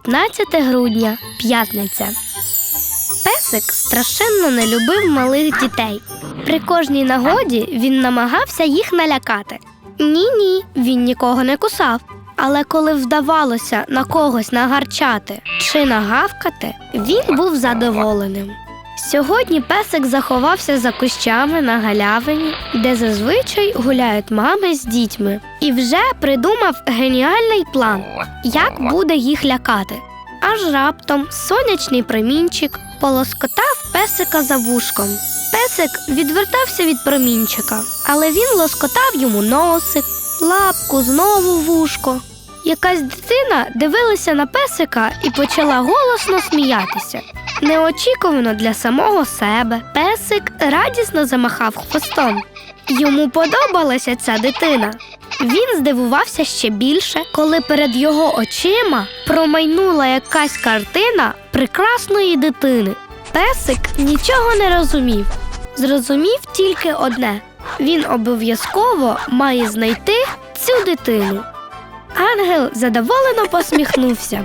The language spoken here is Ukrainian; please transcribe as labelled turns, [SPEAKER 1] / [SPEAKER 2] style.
[SPEAKER 1] 15 грудня, п'ятниця. Песик страшенно не любив малих дітей. При кожній нагоді він намагався їх налякати. Ні, ні, він нікого не кусав. Але коли вдавалося на когось нагарчати чи нагавкати, він був задоволеним. Сьогодні песик заховався за кущами на галявині, де зазвичай гуляють мами з дітьми, і вже придумав геніальний план, як буде їх лякати. Аж раптом сонячний промінчик полоскотав песика за вушком. Песик відвертався від промінчика, але він лоскотав йому носик, лапку, знову вушко. Якась дитина дивилася на песика і почала голосно сміятися. Неочікувано для самого себе песик радісно замахав хвостом. Йому подобалася ця дитина. Він здивувався ще більше, коли перед його очима промайнула якась картина прекрасної дитини. Песик нічого не розумів. Зрозумів тільки одне: він обов'язково має знайти цю дитину. Ангел задоволено посміхнувся.